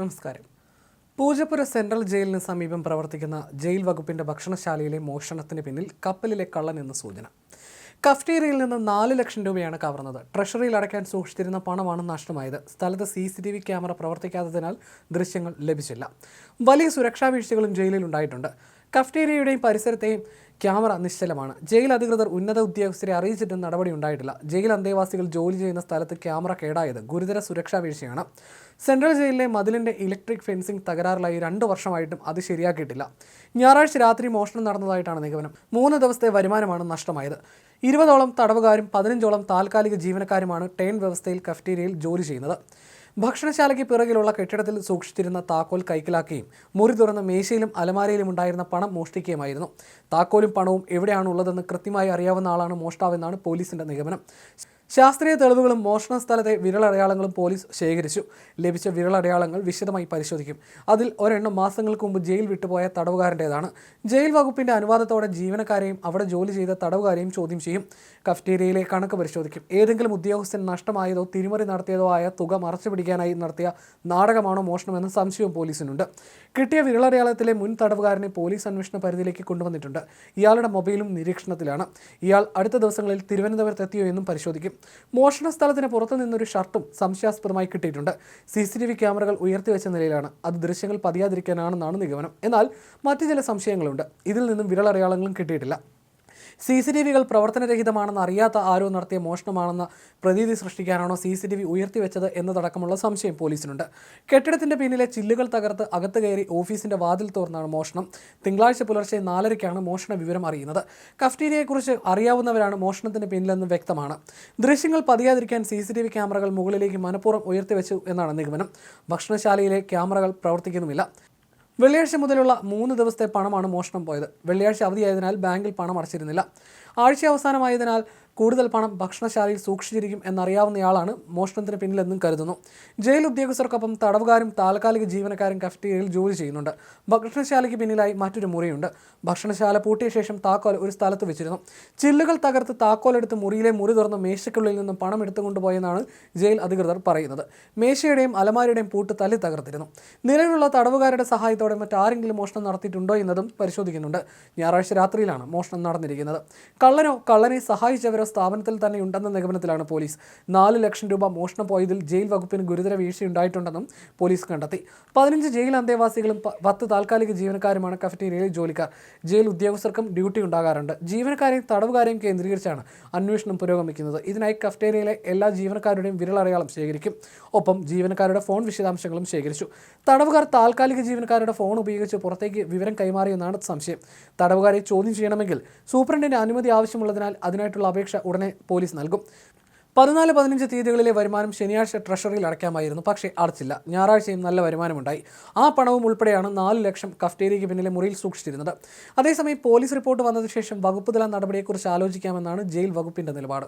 നമസ്കാരം. പൂജപ്പുര സെൻട്രൽ ജയിലിന് സമീപം പ്രവർത്തിക്കുന്ന ജയിൽ വകുപ്പിന്റെ ഭക്ഷണശാലയിലെ മോഷണത്തിന് പിന്നിൽ കപ്പലിലെ കള്ളൻ എന്ന സൂചന. കഫ്റ്റീരിയയിൽ നിന്ന് നാല് ലക്ഷം രൂപയാണ് കവർന്നത്. ട്രഷറിയിൽ അടയ്ക്കാൻ സൂക്ഷിച്ചിരുന്ന പണമാണ് നഷ്ടമായത്. സ്ഥലത്ത് C C T V camera പ്രവർത്തിക്കാത്തതിനാൽ ദൃശ്യങ്ങൾ ലഭിച്ചില്ല. വലിയ സുരക്ഷാ വീഴ്ചകളും ജയിലിൽ ഉണ്ടായിട്ടുണ്ട്. കഫ്റ്റീരിയയുടെയും പരിസരത്തെയും ക്യാമറ നിശ്ചലമാണ്. ജയിൽ അധികൃതർ ഉന്നത ഉദ്യോഗസ്ഥരെ അറിയിച്ചിട്ടും നടപടി ഉണ്ടായിട്ടില്ല. ജയിൽ അന്തേവാസികൾ ജോലി ചെയ്യുന്ന സ്ഥലത്ത് ക്യാമറ കേടായത് ഗുരുതര സുരക്ഷാ വീഴ്ചയാണ്. സെൻട്രൽ ജയിലിലെ മതിലിന്റെ ഇലക്ട്രിക് ഫെൻസിംഗ് തകരാറിലായി രണ്ട് വർഷമായിട്ടും അത് ശരിയാക്കിയിട്ടില്ല. ഞായറാഴ്ച രാത്രി മോഷണം നടന്നതായിട്ടാണ് നിഗമനം. മൂന്ന് ദിവസത്തെ വരുമാനമാണ് നഷ്ടമായത്. ഇരുപതോളം തടവുകാരും പതിനഞ്ചോളം താൽക്കാലിക ജീവനക്കാരുമാണ് ടേൺ വ്യവസ്ഥയിൽ കഫ്റ്റീരിയയിൽ ജോലി ചെയ്യുന്നത്. ഭക്ഷണശാലയ്ക്ക് പിറകിലുള്ള കെട്ടിടത്തിൽ സൂക്ഷിച്ചിരുന്ന താക്കോൽ കൈക്കലാക്കുകയും മുറി തുറന്ന മേശയിലും അലമാരയിലും ഉണ്ടായിരുന്ന പണം മോഷ്ടിക്കുകയുമായിരുന്നു. താക്കോലും പണവും എവിടെയാണുള്ളതെന്ന് കൃത്യമായി അറിയാവുന്ന ആളാണ് മോഷ്ടാവെന്നാണ് പോലീസിന്റെ നിഗമനം. ശാസ്ത്രീയ തെളിവുകളും മോഷണ സ്ഥലത്തെ വിരലടയാളങ്ങളും പോലീസ് ശേഖരിച്ചു. ലഭിച്ച വിരലടയാളങ്ങൾ വിശദമായി പരിശോധിക്കും. അതിൽ ഒരെണ്ണം മാസങ്ങൾക്ക് മുമ്പ് ജയിൽ വിട്ടുപോയ തടവുകാരന്റേതാണ്. ജയിൽ വകുപ്പിന്റെ അനുവാദത്തോടെ ജീവനക്കാരെയും അവിടെ ജോലി ചെയ്ത തടവുകാരെയും ചോദ്യം ചെയ്യും. കഫ്റ്റീരിയയിലെ കണക്ക് പരിശോധിക്കും. ഏതെങ്കിലും ഉദ്യോഗസ്ഥൻ നഷ്ടമായതോ തിരിമറി നടത്തിയതോ ആയ തുക മറച്ചുപിടിക്കാനായി നടത്തിയ നാടകമാണോ മോഷണമെന്ന സംശയവും പോലീസിനുണ്ട്. കിട്ടിയ വിരളടയാളത്തിലെ മുൻ തടവുകാരനെ പോലീസ് അന്വേഷണ പരിധിയിലേക്ക് കൊണ്ടുവന്നിട്ടുണ്ട്. ഇയാളുടെ മൊബൈലും നിരീക്ഷണത്തിലാണ്. ഇയാൾ അടുത്ത ദിവസങ്ങളിൽ തിരുവനന്തപുരത്ത് എത്തിയോ എന്നും പരിശോധിക്കും. മോഷണ സ്ഥലത്തിന് പുറത്തു നിന്നൊരു ഷർട്ടും സംശയാസ്പദമായി കിട്ടിയിട്ടുണ്ട്. സി സി ടി വി ക്യാമറകൾ ഉയർത്തിവെച്ച നിലയിലാണ്. അത് ദൃശ്യങ്ങൾ പതിയാതിരിക്കാനാണെന്നാണ് നിഗമനം. എന്നാൽ മറ്റു ചില സംശയങ്ങളുണ്ട്. ഇതിൽ നിന്നും വിരലടയാളങ്ങളും കിട്ടിയിട്ടില്ല. സി സി ടി വികൾ പ്രവർത്തനരഹിതമാണെന്ന് അറിയാത്ത ആരോ നടത്തിയ മോഷണമാണെന്ന പ്രതീതി സൃഷ്ടിക്കാനാണോ സി സി ടി വി ഉയർത്തിവെച്ചത് എന്നതടക്കമുള്ള സംശയം പോലീസിനുണ്ട്. കെട്ടിടത്തിന്റെ പിന്നിലെ ചില്ലുകൾ തകർത്ത് അകത്ത് കയറി ഓഫീസിന്റെ വാതിൽ തോർന്നാണ് മോഷണം. തിങ്കളാഴ്ച പുലർച്ചെ നാലരയ്ക്കാണ് മോഷണ വിവരം അറിയുന്നത്. കഫ്റ്റീരിയയെക്കുറിച്ച് അറിയാവുന്നവരാണ് മോഷണത്തിന് പിന്നിലെന്ന് വ്യക്തമാണ്. ദൃശ്യങ്ങൾ പതിയാതിരിക്കാൻ സി സി ടി വി ക്യാമറകൾ മുകളിലേക്ക് മനഃപൂർവം ഉയർത്തിവെച്ചു എന്നാണ് നിഗമനം. ഭക്ഷണശാലയിലെ ക്യാമറകൾ പ്രവർത്തിക്കുന്നുമില്ല. വെള്ളിയാഴ്ച മുതലുള്ള മൂന്ന് ദിവസത്തെ പണമാണ് മോഷണം പോയത്. വെള്ളിയാഴ്ച അവധിയായതിനാൽ ബാങ്കിൽ പണം അടച്ചിരുന്നില്ല. ആഴ്ച അവസാനമായതിനാൽ കൂടുതൽ പണം ഭക്ഷണശാലയിൽ സൂക്ഷിച്ചിരിക്കും എന്നറിയാവുന്നയാളാണ് മോഷണത്തിന് പിന്നിലെന്നും കരുതുന്നു. ജയിൽ ഉദ്യോഗസ്ഥർക്കൊപ്പം തടവുകാരും താൽക്കാലിക ജീവനക്കാരും കഫ്റ്റീരിയയിൽ ജോലി ചെയ്യുന്നുണ്ട്. ഭക്ഷണശാലയ്ക്ക് പിന്നിലായി മറ്റൊരു മുറിയുണ്ട്. ഭക്ഷണശാല പൂട്ടിയ ശേഷം താക്കോൽ ഒരു സ്ഥലത്ത് വെച്ചിരുന്നു. ചില്ലുകൾ തകർത്ത് താക്കോലെടുത്ത് മുറിയിലെ മുറി തുറന്ന് മേശയ്ക്കുള്ളിൽ നിന്നും പണം എടുത്തുകൊണ്ടുപോയെന്നാണ് ജയിൽ അധികൃതർ പറയുന്നത്. മേശയുടെയും അലമാരയുടെയും പൂട്ട് തല്ലി തകർത്തിരുന്നു. നിലവിലുള്ള തടവുകാരുടെ സഹായത്തോടെ മറ്റാരെങ്കിലും മോഷണം നടത്തിയിട്ടുണ്ടോ എന്നതും പരിശോധിക്കുന്നുണ്ട്. ഞായറാഴ്ച രാത്രിയിലാണ് മോഷണം നടന്നിരിക്കുന്നത്. കള്ളനോ കള്ളനെ സഹായിച്ചവരോ സ്ഥാപനത്തിൽ തന്നെ ഉണ്ടെന്ന നിഗമനത്തിലാണ് പോലീസ്. നാല് ലക്ഷം രൂപ മോഷണം പോയതിൽ ജയിൽ വകുപ്പിന് ഗുരുതര വീഴ്ചയുണ്ടായിട്ടുണ്ടെന്നും പോലീസ് കണ്ടെത്തി. പതിനഞ്ച് ജയിൽ അന്തേവാസികളും പത്ത് താൽക്കാലിക ജീവനക്കാരുമാണ് കഫറ്റീരിയയിൽ ജോലിക്കാർ. ജയിൽ ഉദ്യോഗസ്ഥർക്കും ഡ്യൂട്ടി ഉണ്ടാകാറുണ്ട്. ജീവനക്കാരെയും തടവുകാരെയും കേന്ദ്രീകരിച്ചാണ് അന്വേഷണം പുരോഗമിക്കുന്നത്. ഇതിനായി കഫറ്റേരിയയിലെ എല്ലാ ജീവനക്കാരുടെയും വിരലടയാളം ശേഖരിക്കും. ഒപ്പം ജീവനക്കാരുടെ ഫോൺ വിശദാംശങ്ങളും ശേഖരിച്ചു. തടവുകാർ താൽക്കാലിക ജീവനക്കാരുടെ ഫോൺ ഉപയോഗിച്ച് പുറത്തേക്ക് വിവരം കൈമാറിയെന്നാണ് സംശയം. തടവുകാരെ ചോദ്യം ചെയ്യണമെങ്കിൽ സൂപ്രണ്ടിന്റെ അനുമതി ആവശ്യമുള്ളതിനാൽ അതിനായിട്ടുള്ള അപേക്ഷ ഉടനെ പോലീസ് നൽകും. പതിനാല് പതിനഞ്ച് തീയതികളിലെ വരുമാനം ശനിയാഴ്ച ട്രഷറിയിൽ അടയ്ക്കാമായിരുന്നു. പക്ഷേ അടച്ചില്ല. ഞായറാഴ്ചയും നല്ല വരുമാനമുണ്ടായി. ആ പണവും ഉൾപ്പെടെയാണ് നാല് ലക്ഷം കഫ്റ്റേരിയയ്ക്ക് പിന്നിലെ മുറിയിൽ സൂക്ഷിച്ചിരുന്നത്. അതേസമയം പോലീസ് റിപ്പോർട്ട് വന്നതിന് ശേഷം വകുപ്പ് തല നടപടിയെക്കുറിച്ച് ആലോചിക്കാമെന്നാണ് ജയിൽ വകുപ്പിന്റെ നിലപാട്.